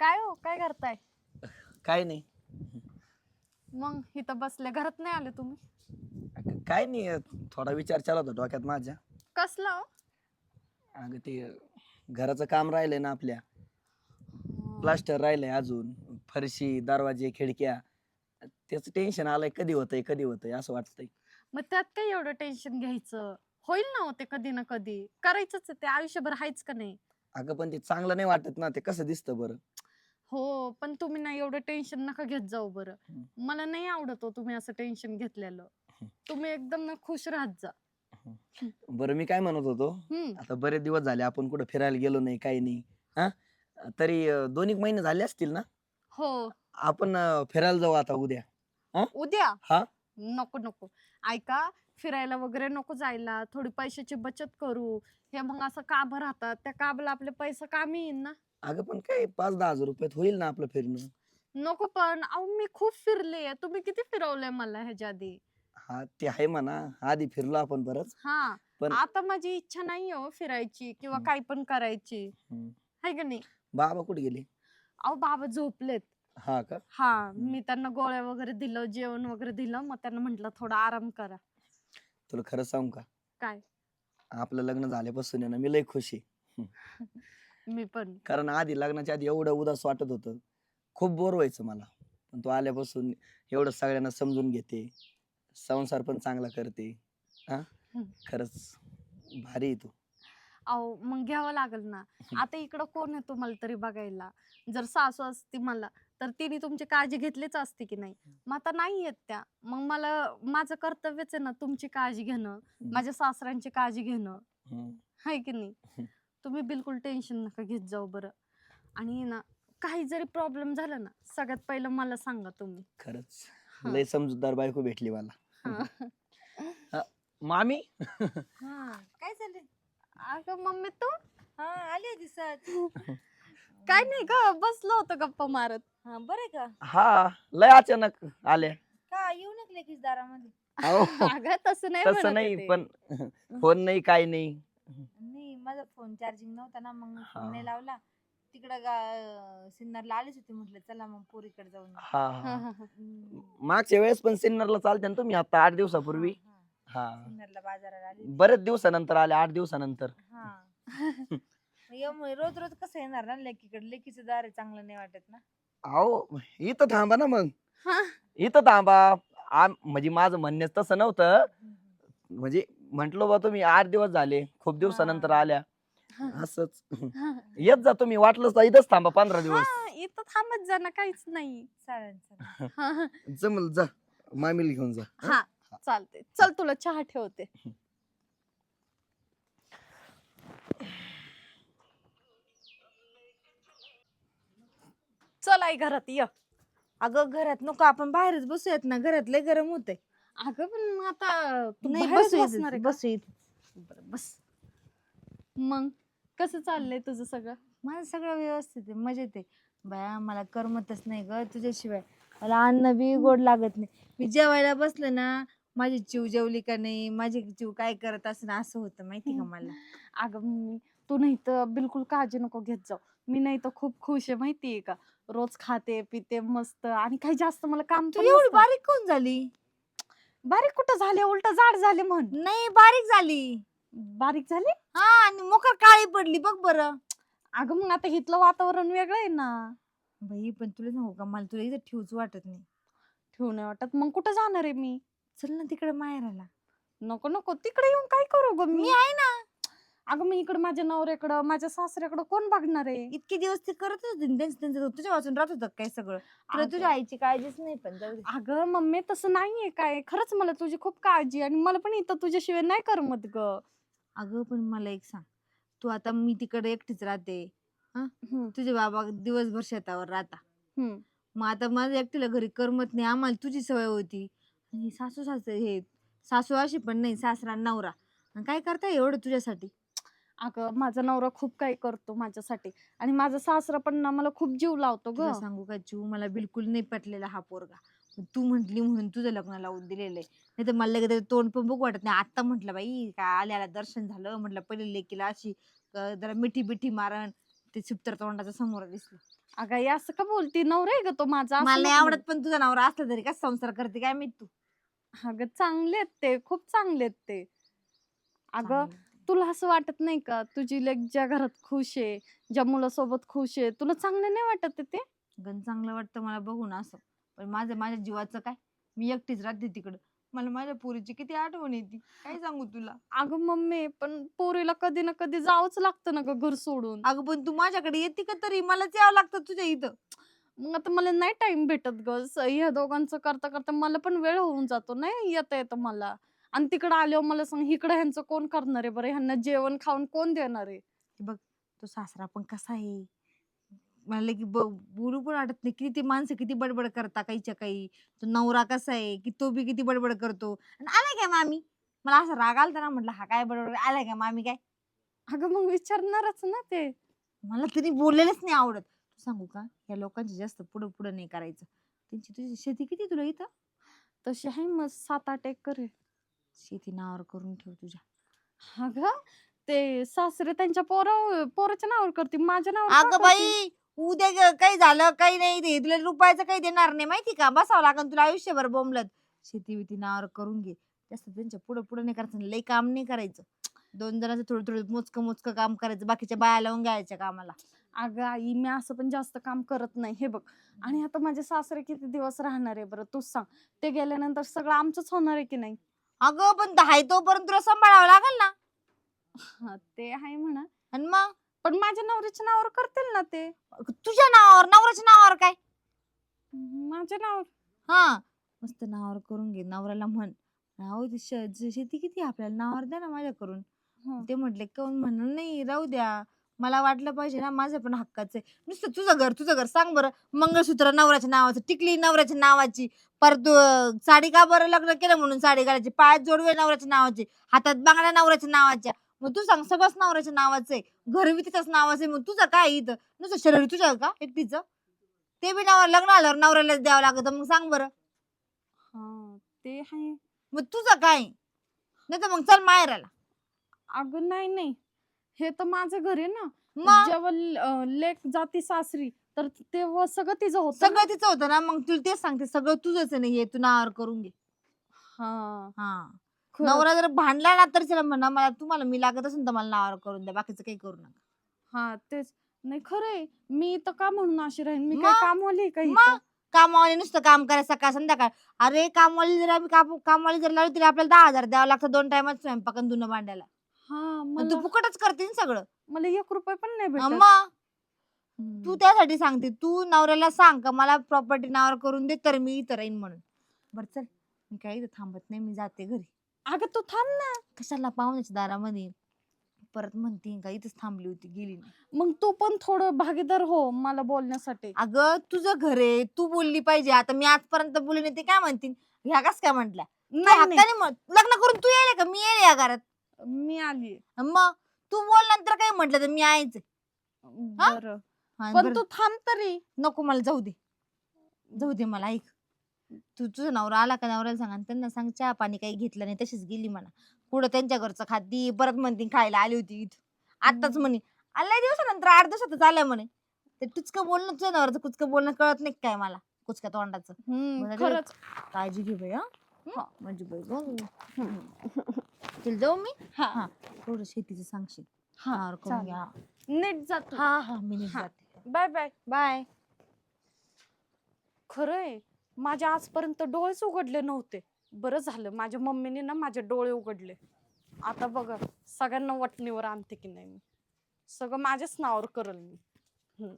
काय हो? काय करताय? काय नाही. मग इथं बसले. घरात नाही आले तुम्ही? अगं, काय नाही. थोडा विचार चालू होता डोक्यात माझ्या. कसला हो? अगं ते घराचं काम राहिलंय ना आपल्या. प्लास्टर राहिलंय अजून. फरशी दरवाजे खिडक्या. त्याचं टेन्शन आलंय. कधी होतंय कधी होतंय असं वाटतंय. मग त्यात काय एवढं टेन्शन घ्यायचं? होईल ना हो ते कधी ना कधी. करायचंच आहे. ते आयुष्यभर हायच का नाही? अगं पण ते चांगलं नाही वाटत ना. ते कसं दिसतं बरं? हो पण तुम्ही ना एवढं टेन्शन नका घेत जाऊ बरं. मला नाही आवडत हो तुम्ही असं टेन्शन घेतलेलं. तुम्ही एकदम ना खुश राहत जा. बरं मी काय म्हणत होतो? हम्म आता बरेच दिवस झाले आपण कुठं फिरायला गेलो नाही काही नाही. हा? तरी अं, दोन एक महिने झाले असतील ना? हो. आपण अं, फिरायला जाऊ आता उद्या. उद्या? हा? नको नको. ऐका फिरायला वगैरे नको जायला. थोडी पैशाची बचत करू. हे मग असं काब राहतात. त्या काबला आपले पैसे कामी येईल ना? अगं पण काय पाच दहा हजार रुपयात होईल ना आपलं फिरणं? नको पण अहो मी खूप फिरले. तुम्ही किती फिरवलंय मला ह्याच्या आधी हा ते आहे म्हणा. आधी फिरलो आपण बरंच. हा. पण- आता माझी इच्छा नाही हो फिरायची किंवा हम्म. काही पण करायची. हम्म. आहे का नाही? बाबा कुठे गेले? अहो बाबा झोपलेत. हा का? हा मी त्यांना गोळ्या वगैरे दिलं जेवण वगैरे दिलं. मग त्यांना म्हंटल थोडा आराम करा. तुला खरं सांगू का? काय? आपलं लग्न झाल्यापासून आहे ना मी लय खुश आहे. मी पण. कारण आधी लग्नाच्या आधी एवढं उदास वाटत होतं. खूप बोर व्हायचं मला. पण तू आल्यापासून एवढं सगळ्यांना समजून घेते. संसार पण चांगला करते. हा. खरंच भारी आहे तू. अहो मग घ्यावं लागेल ना. आता इकडं कोण आहे तुम्हाला तरी बघायला? जर सासू असती मला तर तिने तुमची काळजी घेतलीच असती की नाही? मग आता नाही येत त्या. मग मला माझं कर्तव्यच आहे ना तुमची काळजी घेणं माझ्या सासऱ्यांची काळजी घेणं. हम्म. आहे की नाही. तुम्ही बिलकुल टेन्शन नका घेत जाऊ बरं. आणि ना काही जरी प्रॉब्लेम झाला ना सगळ्यात पहिलं मला सांगा तुम्ही. खरंच. हा. लय समजूतदार बायको भेटली मला. हा. मामी? हा काय चाललंय? अगं मम्मी तू? हा आले दिसत काय नाही का बसलो होतो गप्पा मारत. हा बरं का? हा लय अचानक आल्या का येऊ नकले की दारामध्ये. अहो, अगं तसं नाही म्हणत तसं आहे नाही ते. पण फोन नाही काय नाही. माझा फोन चार्जिंग नव्हता ना मग. फोन नाही लावला तिकडं गा सिन्नरला आलेच होते म्हटलं चला मग पोरीकडे जाऊन येऊ. हा हा. हम्म. मागच्या वेळेस पण सिन्नरला चालते ना तुम्ही आता आठ दिवसापूर्वी हा, हा. हा सिन्नरला बाजाराला आले होते. बरेच दिवसानंतर आले आठ दिवसानंतर हा यामुळे रोज रोज कसं येणार ना लेकीकडे लेकीचं दार आहे चांगलं नाही वाटत ना अहो इथं थांबा ना मग हा. इथं थांबा आम- म्हणजे माझं म्हणण्यास तसं नव्हतं हम्म. म्हणजे म्हंटलो बा तुम्ही आठ दिवस झाले खूप दिवसानंतर. आल्या. असंच. येत जा तुम्ही वाटलंच तर इथंच थांबा पंधरा दिवस. हा, इथं थांबत जा ना काहीच नाही चालेल चालेल हा. जमल जा. मामीला घेऊन जा. हा? चालते चल तुला चहा ठेवते. चल आई घरात ये. अगं घरात नको आपण बाहेरच बसूयात ना घरात लय गरम होतंय. अगं पण मग आता तू नाही बाहेरच बसू बसणार आहे का? बसू इथं. बरं, बस. मग कसं चाललंय तुझं सगळं? माझं सगळं व्यवस्थित आहे मजेत आहे. बाया मला करमतच नाही ग तुझ्याशिवाय. मला अन्न बी गोड लागत नाही. मी जेवायला बसले ना माझी चिव जेवली का नाही माझी चिव काय करत असं असं होतं माहिती का मला? अगं मम्मी तू नाही तर बिलकुल काळजी नको घेत जाऊ. मी नाही तर खूप खुश आहे माहितीये का? रोज खाते पिते मस्त. आणि काही जास्त मला काम तू पण एवढी नसतं. बारीक कोण झाली? बारीक कुठं झाले? उलट जाड झाले म्हण. नाही बारीक झाली. बारीक झाले? हा आणि मोकर काळी पडली बघ बरं. अगं मग आता इथलं वातावरण वेगळं आहे ना. बाई पण तुला सांगू का? मला तुला इथं ठेवूच वाटत नाही. ठेवू नाही वाटत? मग कुठं जाणार आहे मी? चल ना तिकडे माहेराला. नको नको. तिकडे येऊन काय करू ग मी? मी आहे ना. अगं मी इकडे माझ्या नवऱ्याकडं माझ्या सासऱ्याकडं कोण बघणार आहे? इतके दिवस ते करत होते ना त्यांचं त्यांचं तुझ्या वाचून राहत होतं काय सगळं? तुला अगं. तुझ्या आईची काळजीच नाही पण जाऊ दे. अगं मम्मी तसं नाहीये काय. खरंच मला तुझी खूप काळजी आणि मला पण इथं तुझ्याशिवाय नाही करमत ग. अगं पण मला एक सांग. तू आता मी तिकडे एकटीच राहते. हम्म, तुझे बाबा दिवसभर शेतावर राहता. हम्म. मग आता माझं एकटीला घरी करमत नाही. आम्हाला तुझी सवय होती. आणि सासू सासरे हे सासू अशी पण नाही सासरा नवरा. आणि काय करताय एवढं तुझ्यासाठी? अगं माझा नवरा खूप काही करतो माझ्यासाठी आणि माझा सासरा पण ना मला खूप जीव लावतो ग. तुला सांगू का जीव मला बिलकुल नाही पटलेला हा पोरगा. पण तू म्हंटली म्हणून तुझं लग्न लावून दिलेलं आहे नाही तर मला लगेच तोंड पण बघू वाटत नाही. आता म्हटलं बाई काय आल्याला दर्शन झालं. म्हटलं पहिले लेकीला अशी अं, जरा मिठी बिठी मारण ते सुप्तर तोंडाचा समोर दिसलं. अगं हे असं का बोलती? नवरा आहे ग तो माझा. असं मला नाही नको आवडत पण तुझा नवरा असला तरी काय संसार करते? काय मी तू? बोलू. अगं चांगले आहेत ते. खूप चांगले आहेत ते. अगं तुला असं वाटत नाही का? तुझी लेक ज्या घरात खुश आहे ज्या मुलासोबत खुश आहे तुला चांगलं नाही वाटत आहे ते? गण चांगलं वाटतं मला बघून असं. पण माझं माझ्या जीवाचं काय? मी एकटीच राहते तिकडं. मला माझ्या पोरीची किती आठवण येते. काय सांगू तुला? अगं मम्मी पण पोरीला कधी ना कधी जावंच लागतं ना ग घर सोडून. अगं पण तू माझ्याकडे येते का तरी? मलाच यावं लागतं तुझ्या इथं. मग आता मला नाही टाइम भेटत ग. स- ह्या दोघांचं करता करता मला पण वेळ होऊन जातो नाही? येता येतं मला. आणि तिकडे आल्यावर मला सांग इकडे ह्यांचं कोण करणार आहे बरं? ह्यांना जेवण खाऊन कोण देणार आहे? तो सासरा पण कसा आहे? मला की बोलू पण वाटत नाही. किती ते माणसं किती बडबड करता काहीच्या काही. तो नवरा कसा आहे? की तो बी किती बडबड करतो? आणि आलाय काय मामी? मला असं राग आलता ना म्हटलं हा काय बडबड? आलाय काय मामी काय? अगं मग विचारणारच ना ते. मला तरी बोललेलंच नाही आवडत. तू सांगू का? या लोकांची जास्त पुढं पुढं नाही करायचं. त्यांची तुझी शेती किती तुला इथं? तशी आहे मग सात आठ एकर आहे. शेती नावावर करून ठेव तुझ्या. अगं ते सासरे त्यांच्या पोरा पोराच्या नावावर करते माझ्या नावावर का अगं करतील? बाई उद्या ग- काही झालं काही नाही दे तुला रुपयाचं काही देणार नाही माहिती का? बसावं लागेल तुला आयुष्यभर बोंबलत. शेती बिती नावावर करून घे. जास्त त्यांच्या पुढं पुढं नाही करायचं लई काम नाही करायचं. दोन जणांचं थोडं थोडं मोजकं मोजकं काम करायचं बाकीच्या बाया लावून घ्यायच्या कामाला. अगं आई मी असं पण जास्त काम करत नाही हे बघ. आणि आता माझे सासरे किती दिवस राहणार आहे बरं तूच सांग. ते गेल्यानंतर सगळं आमचंच होणार आहे की नाही? अगं पण हाय तोपर्यंत तुला सांभाळावं लागेल ना. हा ते आहे म्हणा. आणि मग? पण माझ्या नवऱ्याच्या नावावर करतील ना ते. तुझ्या नावावर? नवऱ्याच्या नावावर काय? माझ्या नावावर. हा. मस्त नावावर करून घे नवऱ्याला म्हण. राहू दे श- ज- शेती किती आहे आपल्याला? नावावर द्या ना माझ्या करून हं. ते म्हटले कोण म्हणून नाही राहू द्या. मला वाटलं पाहिजे ना माझं पण हक्काचं आहे. नुसतं तुझं घर तुझं घर. सांग बरं मंगळसूत्र नवऱ्याच्या नावाचं टिकली नवऱ्याच्या नावाची परत अं, साडी का बरं लग्न केलं म्हणून साडी घालायची? पायात जोडवे नवऱ्याच्या नावाचे हातात बांगड्या नवऱ्याच्या नावाच्या. मग तू सांग सगळंच नवऱ्याच्या नावाचं आहे. घर बी तिच्याच नावाचं आहे. मग तुझं काय इथं? नुसतं शरीर तुझं का? एकटीचं? ते बी नाव लग्न आल्यावर नवऱ्याला द्यावं लागतं. मग सांग बरं. हा ते आहे. मग तुझं काय नाही तर मग चल माहेराला. अगं नाही नाही. हे तर माझं घर आहे ना. मग? जेव्हा ल- लेक जाती सासरी तर तेव्हा सगळं तिचं होतं ना. सगळं तिचं होतं ना. मग तुला तेच सांगते सगळं तुझंच आहे ना. हे तू नावावर करून घे. हा. हा. खरंच. नवरा जर भांडला ना तर त्याला म्हणा मला तुम्हाला मी लागत असेल तर मला नावावर करून द्या. बाकीचं काही करू नका. हा तेच. नाही खरंय. मी तर का म्हणून अशी राहीन? मी मग? काय कामवाली आहे का मग? इथं? कामवाली नुसतं काम करायचं सकाळ संध्याकाळ. अरे कामवाली जर आम्ही काम कामवाली जर लावली तरी आपल्याला दहा हजार द्यावं लागतं. दोन टायमात स्वयंपाक आणि धुणं भांड्याला. हा मग तू मला फुकटच करते ना सगळं. मला एक रुपये पण नाही भेटत. हम्म. तू त्यासाठी सांगते तू नवऱ्याला सांग का मला प्रॉपर्टी नावावर करून दे तर मी इथं राहीन म्हणून. बरं चल मी काही इथं थांबत नाही मी जाते घरी. अगं तू थांब ना. कशाला पाहुण्याच्या दारामध्ये? परत म्हणते का इथंच थांबली होती गेली नाही. मग तू पण थोडं भागीदार हो मला बोलण्यासाठी. अगं तुझं घर आहे तू बोलली पाहिजे. आता मी आजपर्यंत बोलली नाही ते काय म्हणतील ह्या कस काय म्हंटल्या? नाही, नाही. हक्काने म्हण लग्न करून तू येईल का? मी येईल या घरात. मी आली. मग? तू बोल नंतर काय म्हंटल तर मी आहेच आहे. हा? बरं. हा, पण बरं, तू थांब तरी. नको मला जाऊ दे. जाऊ दे मला ऐक. तू तुझा नवरा आला का नवऱ्याला सांग आणि त्यांना सांग चहा पाणी काही घेतलं नाही तशीच गेली म्हणा. पुढं त्यांच्या घरचं खाती परत म्हणते खायला आली होती इथं. आताच. म्हणे आल्या दिवसानंतर आठ दिवसातच आल्या म्हणे. ते टुचकं बोलणं तुझ्या नवऱ्याचं कुचकं बोलणं कळत नाही काय मला कुचक्या तोंडाचं. हम्म, बरं, खरंच. काळजी घे बाई हा. हं? हा. माझी बाई गं. चल जाऊ मी? हा. हा. थोडं शेतीचं सांगशील. हा नावावर करून चालेल. घ्या. नीट जातो. हा हा मी नीट हा. जाते. Bye bye. बाय. खरंय. माझे आजपर्यंत डोळेच उघडले नव्हते. बरं झालं. माझ्या मम्मीने ना माझे डोळे उघडले. आता बघा सगळ्यांना वटणीवर आणते की नाही मी? सगळं माझ्याच नावावर करल मी. हम्म.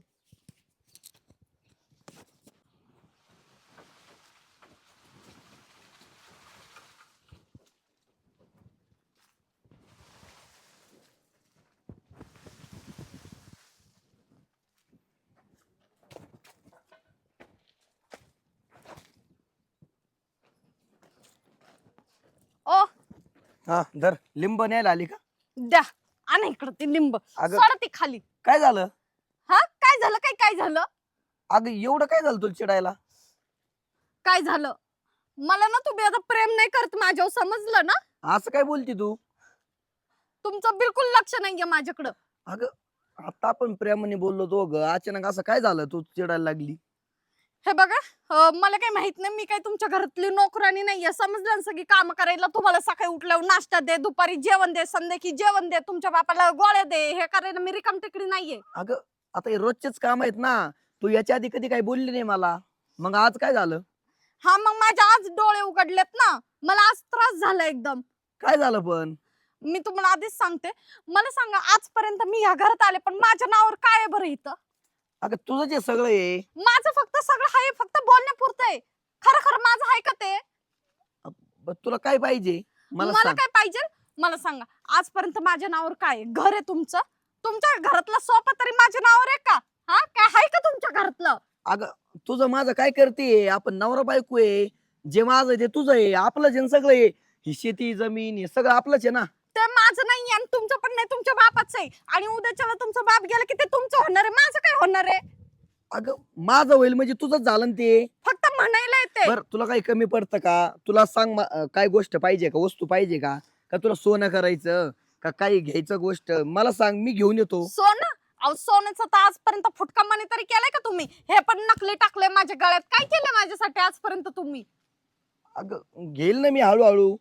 ओ हा धर. लिंब न्यायला आली का? द्या. आणा इकडं ते लिंब. अगं सोडा ती खाली. काय झालं? हा? काय झालं? काय काय झालं? अगं एवढं काय झालं तुला चिडायला? काय झालं? मला ना तुम्ही आता प्रेम नाही करत माझ्यावर समजलं ना? असं काय बोलती तू? तुमचं बिलकुल लक्ष नाहीये माझ्याकडं. अगं आता आपण प्रेमाने बोललो दोघं अचानक असं काय झालं? तू चिडायला लागली. हे बघा अं, मला काही माहीत नाही मी काही तुमच्या घरातली नोकरानी नाहीये. समजलं ना सगळी काम करायला? तुम्हाला सकाळी उठल्यावर नाश्ता दे दुपारी जेवण दे संध्याकी जेवण दे तुमच्या बापाला गोळ्या दे हे करायला मी रिकाम टेकडी नाहीये. अगं आता हे रोजचेच काम आहेत ना. तू याच्या आधी कधी काही बोलली नाही मला. मग आज काय झालं? हा मग माझे आज डोळे उघडलेत ना. मला आज त्रास झाला एकदम. काय झालं पण? मी तुम्हाला आधीच सांगते. मला सांगा आजपर्यंत मी ह्या घरात आले पण माझ्या नावावर काय आहे बरं इथं? अगं तुझं जे सगळं आहे माझं फक्त सगळं आहे फक्त बोलण्यापुरतं आहे. खरं खरं माझं आहे का ते? ब- तुला काय पाहिजे? मला मला सांग. काय पाहिजे? मला सांगा आजपर्यंत माझ्या नावावर काय आहे? घर आहे तुमचं? तुमच्या घरातला सोफा तरी माझ्या नावावर आहे का? हा? काय आहे का तुमच्या घरातलं? अगं तुझं माझं काय करते? आपण नवरा बायको आहे. जे माझं आहे ते तुझं आहे. आपलं जे सगळं आहे ही शेती जमीन हे सगळं आपलंच आहे ना. ते माझं नाही आणि तुमचं पण नाही तुमच्या बापाचं आहे. आणि उद्याच्या वेळेला तुमचा बाप गेला की ते तुमचं होणार आहे. माझं होणार आहे? अगं माझं होईल म्हणजे तुझंच झालं ना ते. फक्त म्हणायला येते बर तुला काही कमी पडतं का? तुला सांग मा- अं, काय गोष्ट पाहिजे का? वस्तू पाहिजे का? का तुला सोनं करायचं? का काही घ्यायचं गोष्ट? मला सांग मी घेऊन येतो. सोनं? अहो सोन्याचं तर आजपर्यंत फुटका मनी तरी केलाय का तुम्ही? हे पण नकली टाकले माझ्या गळ्यात. काय केलं माझ्यासाठी आजपर्यंत तुम्ही? अगं घेईल ना मी हळूहळू.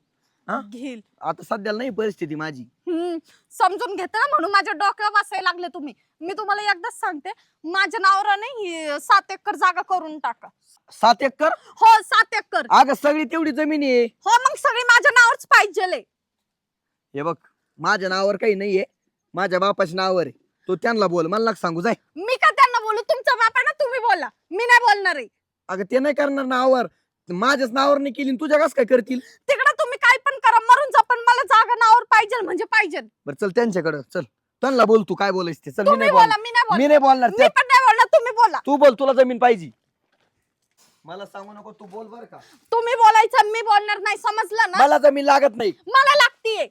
हा? घेईल. आता सध्याला नाही परिस्थिती माझी. हम्म समजून घेते ना म्हणून माझ्या डोक्यावर बसायला लागले तुम्ही. मी तुम्हाला एकदाच सांगते माझ्या ही सात एकर जागा करून टाका. सात एकर? हो सात एकर. अगं सगळी तेवढी जमीन आहे. हो मग सगळी माझ्या नावावरच पाहिजे हे बघ माझ्या नावावर काही नाहीये माझ्या बापाच्या नावावर आहे. तू त्यांना बोल मला नका सांगू जाय. मी का त्यांना बोलू? तुमचा बाप आहे ना तुम्ही बोला. मी नाही बोलणार आहे. अगं ते नाही करणार नावावर. माझ्याच नावावर नाही केली तुझ्या कस काय करतील? तिकडे तुम्ही काय पण करा मरून जा पण मला जागा नावावर पाहिजे म्हणजे पाहिजे. बरं चल त्यांच्याकडं चल. त्यांना बोल तू काय बोलायचं ते. चल मी तुम्ही नाही बोलणार. बोला मी नाही मी बोलणार नाही बोलणार. मी पण नाही बोलणार तुम्ही बोला. तू बोल तुला जमीन पाहिजे. मला सांगू नको तू बोल बर का. तुम्ही बोलायचं मी बोलणार नाही समजलं ना? मला जमीन लागत नाही. मला लागतीये.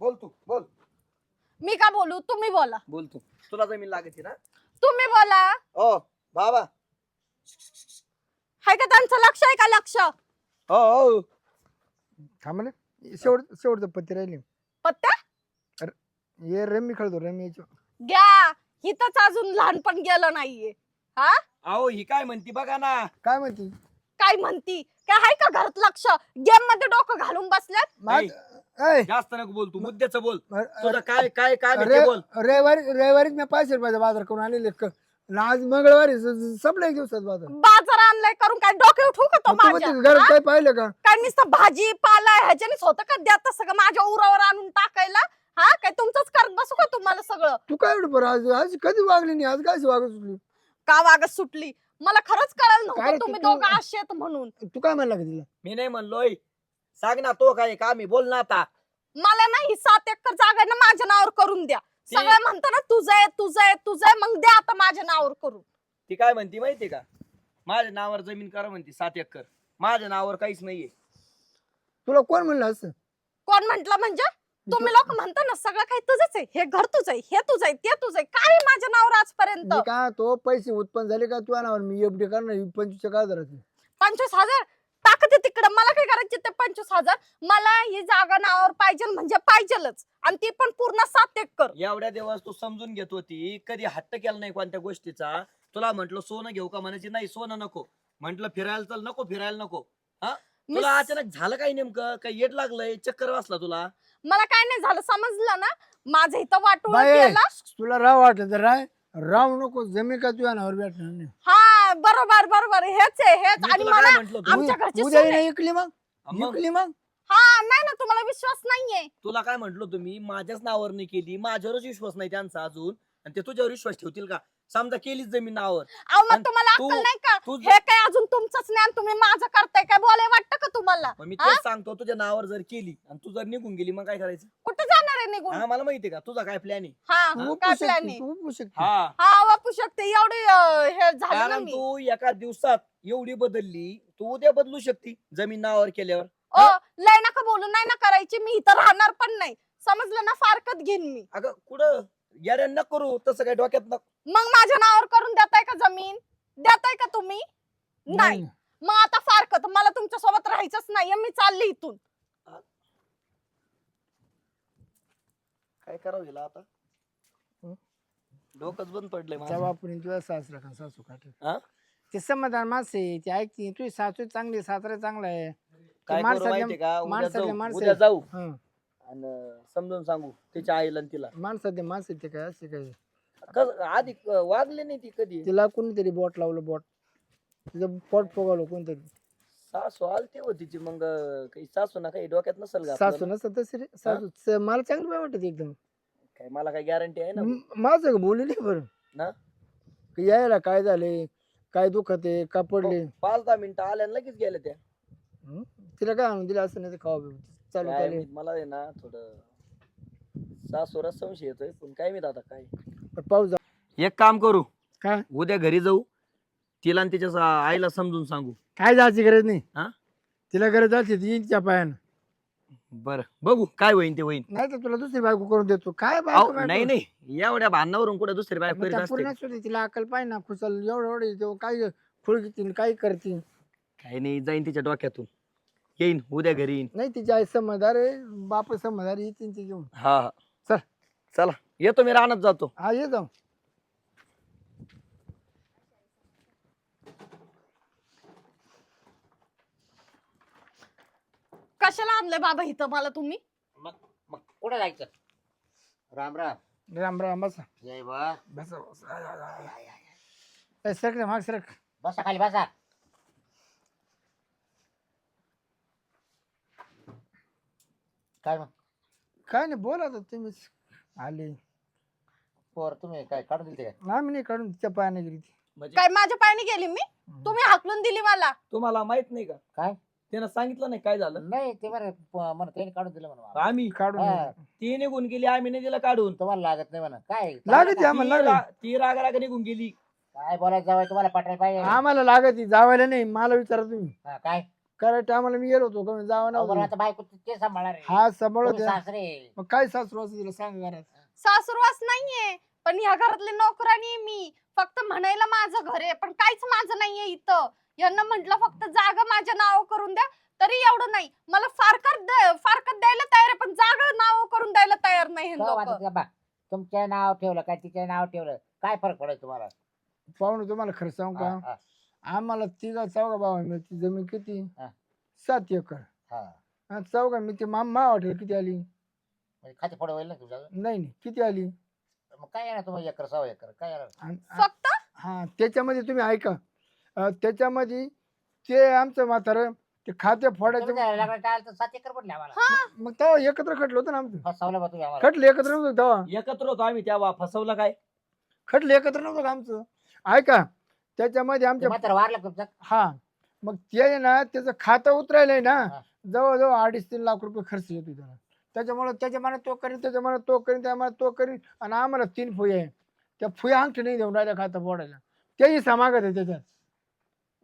बोल तू बोल. मी का बोलू? तुम्ही बोला. बोल तू. तुला जमीन लागते ना? तुम्ही बोला. ओ बाबा. हाय का त्यांचं लक्ष आहे का लक्ष? हो हो. थांब ना. शेवट शेवटचं पत्ती राहिली. पत्त्या ये रमी खेळतो रमी घ्या इथंच अजून लहानपण गेलं नाहीये. हा? अहो ही काय म्हणती बघा ना. काय म्हणती? काय म्हणती? काय हाय का घरात लक्ष? गेममध्ये डोकं घालून बसल्यात? माझ- ऐ, जास्त नको बोल तू मुद्द्याचं बोल. तुझं काय काय काय बोल. रविवारी रविवारीच मी पाचशे रुपयाचा बाजार करून क- आणि आज मंगळवारी संपला एक दिवसात बाजार. बाजार आणलाय करून काय डोके उठू का तो मग तू माझ्या? म्हणते घरात हा? काय पाहिलं का? काय नुसतं भाजी पाला ह्याच्यानेच होतं का? द्या सगळं माझ्या उरावर आणून टाकायला? हा? काय तुमचंच करत बसू का तुम्हाला सगळं? तू काय एवढं बरं आज आज कधी वागली नाही? आज काय वागत सुटली का वागत सुटली? मला खरंच काय रे नव्हतं तुम्ही तू- दोघं असे आहेत म्हणून. तू काय म्हणला का तिला? मी नाही म्हणलोय. सांग ना तो काय का? मी बोल ना आता. मला ना ही सात एकर जागा आहे ना माझ्या नावावर करून द्या. ती- सगळं म्हणतं ना तुझं आहे तुझं आहे तुझं आहे मग द्या आता माझ्या नावावर करून. ती काय म्हणती माहितीये का? माझ्या नावावर जमीन करा म्हणती सात एकर. माझ्या नावावर काहीच नाहीये. तुला कोण म्हणलं असं? कोण म्हंटल म्हणजे? तुम्ही लोक म्हणता ना सगळं काही तुझंच आहे. हे घर तुझं आहे हे तुझं आहे ते तुझं आहे. काय माझ्या नावावर आजपर्यंत. मी काय तो पैसे उत्पन्न झाले का तू नावावर मी एफडी करणार पंचवीसच्या काय पंचवीस हजार? टाकते तिकडं. मला काय करायचे ते पंचवीस हजार? मला ही जागा नावावर पाहिजे म्हणजे पाहिजेलच. आणि ती पण पूर्ण सात एकर. एवढ्या दिवस तू समजून घेत होती. कधी हट्ट केला नाही कोणत्या गोष्टीचा? तुला म्हंटल सोनं घेऊ का म्हणायची? नाही सोनं नको. म्हंटल फिरायला चल नको फिरायला नको. हा? मी तुला अचानक झालं काय नेमकं? काय येड लागलंय? चक्कर वाचला तुला? मला काय नाही झालं समजलं ना? माझं इथं वाटोळ बाई केलं. तुला राव वाटलं तर राय राव नको जमीन का तुझ्या नावावर भेटणार नाही? हा बरोबर बरोबर. हेच आहे हेच. मी आणि तुला काय मला म्हंटल होतं? आमच्या घरची उद्या सून आहे. नाही ऐकली मग? मग? ऐकली मग? हा नाही ना तुम्हाला विश्वास नाहीये. तुला काय म्हंटल तुम्ही माझ्याच नावावर नाही केली. माझ्यावरच विश्वास नाही त्यांचा अजून. आणि ते तुझ्यावर विश्वास ठेवतील का? समजा केलीच जमीन नावावर. अहो मग आणि तुम्हाला तू- अक्कल नाही का? तू हे काय अजून तुमचंच ज्ञान तुम्ही माझं करताय काय? बोलाय वाटतं का तुम्हाला? मग मी? तेच सांगतो तुझ्या नावावर जर केली आणि तू जर निघून गेली मग काय करायचं? कुठे जाणार आहे निघून? हा मला माहितीये का तुझा काय प्लॅन आहे? हा तू काय उपू प्लॅन शकते आहे? तू उपू शकते हा. हा वापू शकते. एवढी अं, हे झालं ना कारण मी. तू एका दिवसात एवढी बदलली तू उद्या बदलू शकती जमीन नावावर केल्यावर. ओ लय नका बोलू नाही ना करायची मी इथं राहणार पण नाही. समजलं ना फारकत घेईन मी. अगं कुठं? यार न करू तसं काय डोक्यात न मग माझ्या नावावर करून देताय का जमीन? देताय का तुम्ही? नाही. मग आता फारकत मला तुमच्यासोबत राहायचंच नाहीये मी चालली इथून. काय करावं हिला आता? डोकंच बंद पडलंय माझं. तेव्हा आपण तुझ्या सासरा का सासू काटे हा? ते समाधान माणसं आहे ते ऐकते तुझी सासू चांगली सासरा चांगला आहे. काय करू माहितीये का? उद्या माणसातले जाऊ माणसं उद्या आहे. जाऊ. हं. आणि समजून सांगू तिच्या आईला आणि तिला. माणसात ते माणसं ते काय असे काय? कस- आधी क- वागले नाही ती कधी? तिला कोणीतरी बोट लावलं बोट तिचं पोट फोगवलं कोणतरी. सासू आलती हो तिची मग काही सासू ना काही डोक्यात नसेल घातलं सासू ना. नसतं तसे रे. सासू स- मला चांगलं वाटत एकदम. काय मला काय गॅरंटी आहे ना? म- माझं बोलू नाही बरं? ना? की यायला काय झाले? काय दुखत आहे? का पडले? पाच दहा मिनिटं आल्या आणि लगेच गेल्या त्या. हं? तिला काय आणून दिलं असं नाही तर खावा बिवा. चालू काय चालू. माहीत, मला आहे ना थोडं सासूरा संशय येतोय पण काय मी आता काय? पण पाऊस जा- एक काम करू. काय उद्या घरी जाऊ. तिला आणि तिच्या सा- आईला समजून सांगू. काय जायची गरज नाही? हा? तिला गरज असली ती येईन तिच्या पायानं. बर. बघू काय होईन ते होईन. नाही तर तुला दुसरी बायको करून देतो. काय अहो, बायको? नाही नाही. एवढ्या भांडणावरून कुठे दुसरी बायको मग करीत त्या असते? पूर्ण असू दे, तिला अकल पाहिजे ना. खुशाल एवढं एवढं तेव्हा काय खुळ घेतील काय करतील काही नाही जाईन तिच्या डोक्यातून. येईन. उद्या घरी येईन. नाही तिची आई समजदार आहे. बाप समजदार येतील ती घेऊन. हा हा. चल. चला येतो मी रानात जातो. हा ये जाऊ. कशाला आणलंय बाबा इथं मला तुम्ही? मग मग कुठे जायचं? राम राम. राम राम बसा. जय बा. बसा बसा. आय, आय, आय, आय, आय. ए, सरक रे माग सरक. बसा खाली बसा. काय मग? काय नाही बोला आता तुम्हीच. आले. पोर तुम्ही काय काढून दिलते काय? आम्ही नाही काढून तिच्या पायाने गेली ती म्हणजे? काय माझ्या पायाने गेली मी? तुम्ही हाकलून दिली मला. तुम्हाला माहीत नाही का? काय? त्यानं सांगितलं नाही काय झालं? नाही ते बरं प- म्हणत त्याने काढून दिलं म्हणून मला. आम्ही? काढून हा. नेली. ती निघून गेली आम्ही नाही दिलं काढून. तुम्हाला लागत नाही म्हणा. काय? लागत ती आम्हाला लागत रा- ती राग राग निघून गेली. काय बोलायचं जावं तुम्हाला पटायला पाहिजे. आम्हाला लागत ती जावायला नाही मला विचारा तुम्ही. हा, काय? करायच्या आम्हाला मी गेलो होतो का जावा बरं ना आता बायको ते सांभाळणार आहे. हा सांभाळत तुम्ही आहे. सासरे? मग काय सासू असं तिला सांग घरात? सासूरवास नाहीये पण ह्या घरातले नोकरानी आहे मी. फक्त म्हणायला माझं घर आहे पण काहीच माझं नाहीये इथं. यांना म्हंटल फक्त जागा माझ्या नाव करून द्या तरी एवढं नाही. मला फारकत फारकत द्यायला तयार आहे पण जागा नाव करून द्यायला तयार नाही हे लोक. बा, तुमच्या नाव ठेवलं काय तिच्या नाव ठेवलं? काय फरक पडेल तुम्हाला? पाहुणे तुम्हाला खरं सांगू हा, का हा, आम्हाला तिघा चौघा भावा मिळते जमीन किती? हा. सात एकर. हा. आणि चौघा मी ते मामा हॉटेल किती आली? म्हणजे खाते फोड होईल ना तुझ्या नाही नाही. किती आली? मग काय येणार तुम्हाला एकर सहा एकर? काय येणार? आणि- फक्त? हा त्याच्यामध्ये तुम्ही ऐका. अं, त्याच्यामध्ये ते आमचं म्हातारं ते खाते तुम्ही फोडायचं टाळलं तर सात एकर पडले आम्हाला. हा. मग तेव्हा एकत्र खटलं होतं ना आमचं. फसवलं बा तुम्ही आम्हाला. खटलं एकत्र नव्हतं तेव्हा. एकत्र होतो आम्ही तेव्हा. फसवलं काय? खटलं एकत्र नव्हतं का आमचं? ऐका. त्याच्यामध्ये ते आमच्या म्हातारं वारलं तुमचं? हा. मग ते आहे ना त्याचं खातं उतरायलंय ना हा. जवळजवळ अडीच तीन लाख रुपये खर्च येतो त्याला. त्याच्यामुळे त्याच्या मनात तो करीन त्याच्या मनात तो करीन त्या मनात तो करीन आणि आम्हाला तीन फुया आहे. त्या फुया अंगठी नाही देऊन राहिल्या खातं फोडायला. तेही समागत आहे त्याच्यात.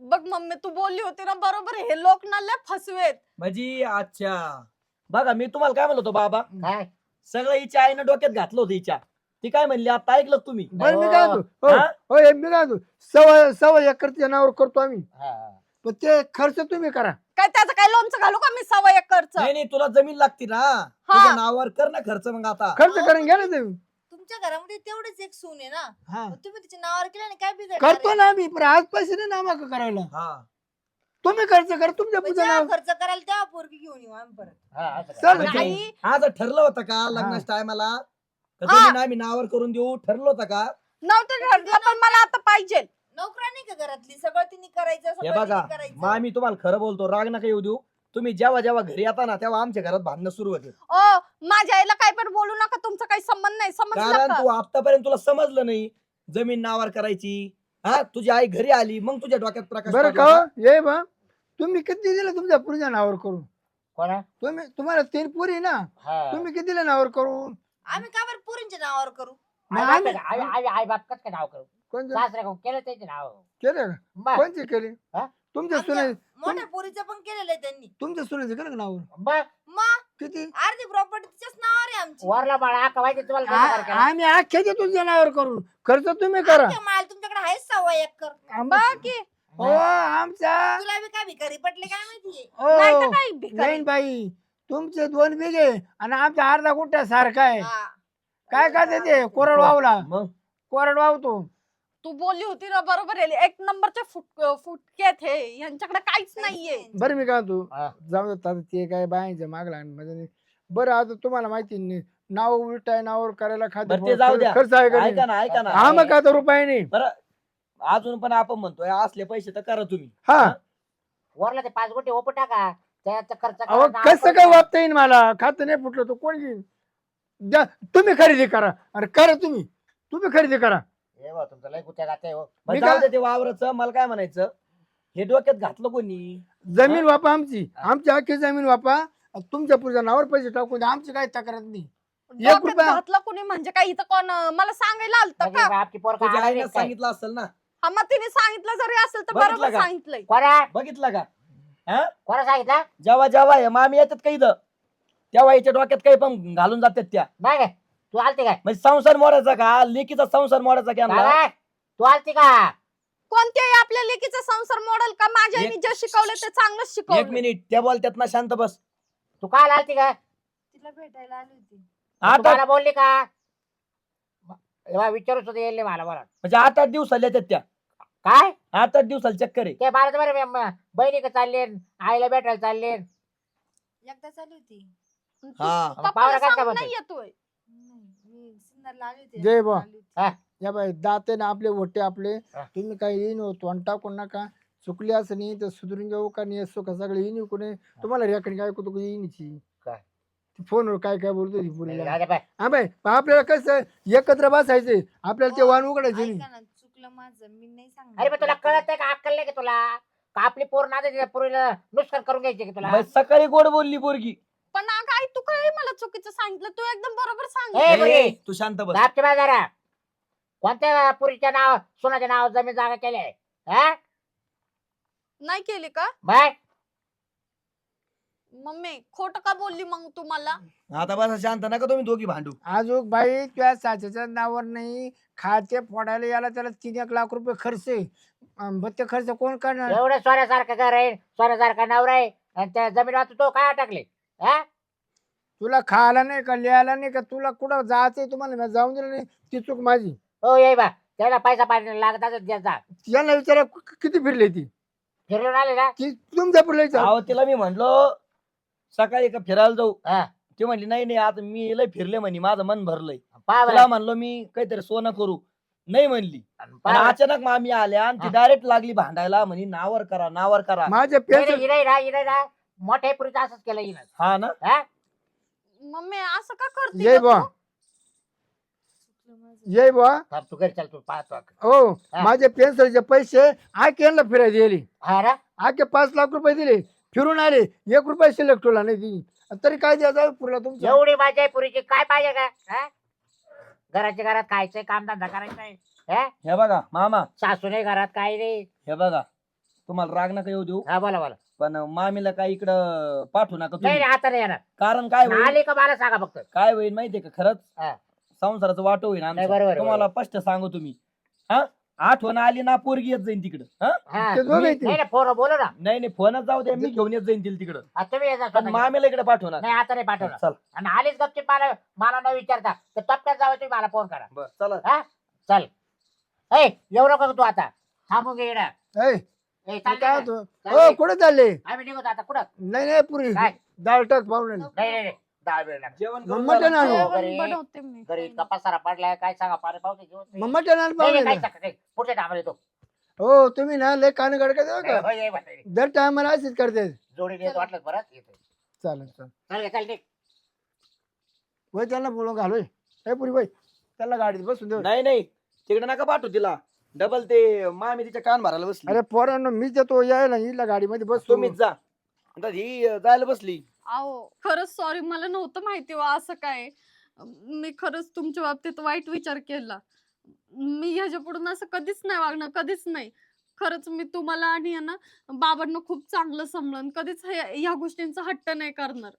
बघ मम्मी तू बोलली होती ना बरोबर हे लोक ना लय फसवेत. म्हणजे अच्छा. बघा मी तुम्हाला काय म्हणलो होतो बाबा? काय? सगळं हिच्या आईनं डोक्यात घातलं होतं हिच्या. ती काय म्हणली? आता ऐकलं तुम्ही? बरं मी काय म्हणतो? हो, हा? हो हे मी काय म्हणतो? सवय सवय एकरच्या नावावर करतो आम्ही. हा, हा. पण ते खर्च तुम्ही करा. काय त्याचं काय लोणचं घालू का मी सवा एकरच? नाही नाही तुला जमीन लागती ना. तुझ्या नावावर कर ना खर्च मग आता. खर्च करून घ्या ना तुम्ही. तुमच्या घरामध्ये तेवढेच एक सून आहे ना? हा. मग तुम्ही तिच्या नावावर केलं आणि काय बिघडणार करतो आहे? ना आम्ही पण आज पैसे नाही ना आम्हाला करायला. हा. तुम्ही खर्च करा तुमच्या मग पुढचं जेव्हा नाव. खर्च कराल तेव्हा पोरगी घेऊन येऊ आम्ही परत. हा, असं. चल ठरलं होतं का लग्नाच्या टायमाला हा. जमीन आम्ही नावावर करून देऊ? ठरलं होतं का? नव्हतं ठरलं पण मला आता पाहिजे. नोकरा नाही का घरातली? सगळं तिने करायचं हे सगळं बघा तिने करायचं. मग आम्ही तुम्हाला खरं बोलतो राग नका येऊ देऊ. तुम्ही जेव्हा जेव्हा घरी येता ना तेव्हा आमच्या घरात भांडणं सुरू होते. ओ माझ्या आईला काय पण बोलू नका तुमचा काही संबंध नाही समजलं कारण का? तू आतापर्यंत तुला समजलं नाही जमीन नावावर करायची. हा तुझी आई घरी आली मग तुझ्या डोक्यात प्रकाश बरं पडला का का? हो? ये बा. तुम्ही किती दिलं तुमच्या पुरीच्या नावावर करून? कोणा? तुम्ही तुम्हाला तीन पुरी ना? हा. तुम्ही किती दिलं नावावर करून? आम्ही का बरं पोरींच्या नावावर करू? मग आई आम्ही बाप- आई- आई- आई बाप कसं काय नाव करू? कोणते सासरे भाऊ केलं त्याचे नाव. केलं का? बघ कोणते केले? हा? तुमच्या आमच्या सुने मोठ्या पोरीचं पण केलेलं आहे त्यांनी. तुमच्या सुनेचं केलं का नावावर बघ मग? किती? अर्धी प्रॉपर्टी तिच्याच नावावर आहे आमची. वरला बाळा हा कवायचे तुम्हाला दोन हजार आ- केला. आम्ही अख्ख्या देतो तुझ्या नावावर करून खर्च तुम्ही करा. आमच्या माल तुमच्याकडे आहे सव्वा एकर. बाकी. हो आमचा तुला बी काय भिकारी पटले काय माहितीये? नाही तर हो काही भिकारी. नाही बाई तुमचे दोन बिघे आणि आमचा अर्धा गुंठा सारखा आहे. हा. काय काय ते? कोरड वावला. मग? कोरड वाहतो तू बोलली होती ना बरोबर आहे. एक नंबरचे फुट फुटके हे. यांच्याकडे काहीच नाहीये. बरं मी काय तू हा. जाऊ दे आता ते काय बायांच्या माग लागणार म्हणजे नाही. बरं आता तुम्हाला माहिती नाही नाव उलटाय नावावर करायला खाते. बरं ते जाऊ द्या. खर्च आहे का नाही? ऐका ना ऐका ना. हा मग आता रुपये नाही. बरं अजून पण आपण म्हणतोय असले पैसे तर करा तुम्ही. हा. वरला ते पाच गुंठे ओपन टाका. त्याचा खर्च अहो कसं. काय वापता येईल मला? खातं नाही फुटलं तर कोण घेईल द्या तुम्ही खरेदी करा. अरे करा तुम्ही. तुम्ही खरेदी करा. हे बघ, तुमचं लय हो. मग मी जाऊ काय- दे ते वावराचं मला काय म्हणायचं? हे डोक्यात घातलं कोणी? जमीन वापा आमची. आमची अख्खी जमीन वापा. आणि तुमच्या पुढच्या नावावर पैसे टाकून द्या. आमची काही तक्रार नाही. एक डोक्यात रुपया- घातलं कोणी म्हणजे काय इथं कोण अं, मला सांगायला आलतं म्हणजे का? बापची पोर तुझ्या का आईने सांगितलं असेल ना. हा मग तिने सांगितलं जरी असेल तर बघितलं बरोबर का? सांगितलंय. कोणा बघितलं का? हा? कोणा सांगितलं? जेव्हा जेव्हा हे मामी येतात काही इथं तेव्हा याच्या डोक्यात काही पण घालून जातात त्या. नाही काय? तू आलती काय? म्हणजे संसार मोडायचा का? लेकीचा संसार मोडायचा की? काय? तू आलती का? कोणत्याही आपल्या लेकीचा संसार मॉडेल का? माझ्या आईने जे शिकवले ते चांगलंच एक शिकवलं मिनिट त्या बोलतात ना शांत बस. तू काल आलती का? तिला भेटायला आली होती. आठ बोलली का? विचारू सुद्धा येईल मला बोला म्हणजे आठ आठ दिवसाला येतात त्या. काय आठ दिवसाला चक्कर आहे ते मला तर बरं म- बहिणी का चालले आईला भेटायला चालले एकदा चालू होती तू हा. पप्पाला पावरा काय सांगून म्हणते? नाही येतोय नाही मी सिन्नरला आली होती जय बा. आली होती. हा. या बाई दाते ना आपले वोटे आपले हा. तुम्ही काही येईन तोंड टाकून नका चुकली असं नाही तर सुधरून जाऊ का नाही असो का सगळे येईन कोणी तुम्हाला रेकॉर्डिंग काय ऐकतो येईनची काय? फोनवर काय काय बोलतो ती पुरीला हा बाई आपल्याला कसं एकत्र बसायचे आपल्याला ते हो, वाण उघडायचे नाही ऐका ना चुकलं माझं मी नाही सांगणार अरे पण तुला कळत आहे का? अक्कल नाही का तुला? का आपली पोर ना तिच्या पोरीला नुकसान करून घ्यायची का तुला? सकाळी गोड बोलली पोरगी. पण अगं आई तू काय मला चुकीचं सांगितलं? तू एकदम बरोबर सांगितलं. ए, तू शांत बस. दाबचे बाजारा कोणत्या पुरीच्या नाव सोनाच्या नाव जमीन जागा केले हा? नाही केली का? बाय. मम्मी खोट का बोलली मग तू मला आता बस शांत नका तुम्ही दोघी भांडू. अजून बाई तुझ्या साच्याच्या नावावर नाही खाते फोडायला याला त्याला तीन एक लाख रुपये खर्च आहे. अन मग ते खर्च कोण करणार? एवढं सोन्यासारखं घर आहे सोन्यासारखा नवरा आहे आणि त्या जमीन वाचू तो काय टाकले हा? तुला खायला नाही का लिहायला नाही का तुला कुठं जायचंय तुम्हाला? मी जाऊन दिलं नाही ती चूक माझी. हो ये बा त्याला पैसा पाणी लागत असत द्यायचा यांना विचारा कि- किती फिरले ती? फिरवून आले ना? ती तुमच्यापुढे अहो तिला मी म्हणलो सकाळी का फिरायला जाऊ? हा. ती म्हणली नाही नाही आता मी लय फिरले म्हणे माझं मन भरलंय. पहा तिला बरं. म्हणलो मी काहीतरी सोनं करू. नाही म्हणली. आणि आणि पहा बरं. अचानक मामी आल्या आणि ती हा. डायरेक्ट लागली भांडायला म्हणे नावर करा नावर करा. माझ्या हिरे हिरे ना मोठ्या पुरीचं असंच केलं हिनं. हा ना? हा? मम्मी असं का करते ये ग बा तू? चुकलं माझं ये बा थांब, तू घरी चल तू पाहतो हो. हा. माझे पेन्शनचे पैसे आके यांना फिरायला दिले. हा आके पाच लाख रुपये दिले. फिरून आले. एक रुपये शिल्लक ठेवला नाही ती तरी काय द्यायचं पुरला तुमच्या एवढी माझ्या आहे पुरीची. काय पाहिजे का? हा? घराच्या घरात खायचंय कामधंदा करायचंय. हा? हे बघा मामा. सासू नाही घरात काही नाही. हे बघा तुम्हाला राग नका येऊ देऊ. हा बोला बोला. पण मामीला काय इकडं पाठवू नका नाही तुम्ही. नाही, आता नाही येणार. कारण काय होईल? आले का मला सांगा फक्त. काय होईल माहितीये का खरंच? हा. संसाराचं वाटो होईल नाही, बरोबर, आमचं तुम्हाला स्पष्ट सांगू तुम्ही. हा? आठवण आली ना पोरगी येत जाईन तिकडं. हा? हा ते दोघं मी- येतील. नाही ना फोन बोलू ना? नाही नाही फोनच जाऊ दे मी घेऊन येत जाईन तिला तिकडं. आता तुम्ही येता पण स्वतः. मामीला इकडे पाठवणार. नाही आता नाही पाठवणार. चल. आणि आलीच गपची मला मला न विचारता तर टपक्यात जावं तुम्ही मला फोन करा. बर चला. हा? चल. ए येऊ नको तू आता. थांबून घे येणार ऐ, ए, मी चालले काय का? होतो? चालले. हो कुठे चालले? आम्ही निघतो आता कुठं? नाही नाही पुरी. काय? दाल टाक पाहुणे नाही नाही नाही. दहा वेळ लागतो. जेवण मग करून मटण झालं? आणू. हो, जेवण घरी- बनवते मी. घरी इतका पसारा पडलाय काय सांगा पाणी पावते घेऊन नाही, पाहुणे काही. पुढच्या टायमाला येतो. हो तुम्ही ना लय कान गडका हो, ये बाई. दर टायमाला असेच करते. जोडीने येतो वाटलं परत येतो चालेल चालेल. निघ. वय त्यांना बोलून घालोय ए पुरी वय. त्याला गाडीत बसून देऊ. नाही नाही. तिकडे नका पाठवू तिला. डबल ते मामी तिच्या कान भरायला बसली. अरे पोरांनो मी देतो यायला हिला गाडीमध्ये बसतो तुम्हीच जा. आता ही अं, जायला बसली. अहो खरंच सॉरी मला नव्हतं माहिती वा असं काय. मी खरंच तुमच्या बाबतीत वाईट विचार केला. मी ह्याच्या पुढून असं कधीच नाही वागणार कधीच नाही. खरंच मी तुम्हाला आणि आहे ना बाबांना खूप चांगलं समजून कधीच हे- ह्या गोष्टींचा हट्ट नाही करणार.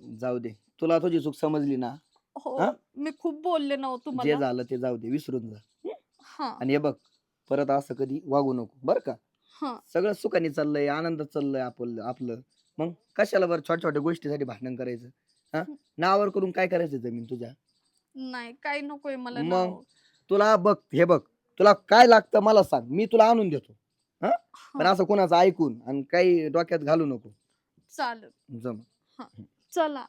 जाऊ दे. तुला तुझी चूक समजली ना? हो हा? मी खूप बोलले ना हो जे तुम्हाला. झालं ते जाऊ दे विसरून जा. हा. आणि हे बघ परत असं कधी वागू नको बर का? हा. सगळं सुखाने चाललंय आनंदात चाललंय आपलं आपलं. मग कशाला बरं छोट्या छोट्या गोष्टीसाठी भांडण करायचं? हा? नावावर करून काय करायचं जमीन तुझ्या? नाही काही नकोय मला मग? नाव. तुला बघ हे बघ तुला काय लागतं मला सांग मी तुला आणून देतो. हा? पण असं कोणाचं ऐकून आणि काही डोक्यात घालू नको. चालेल. जम. चला.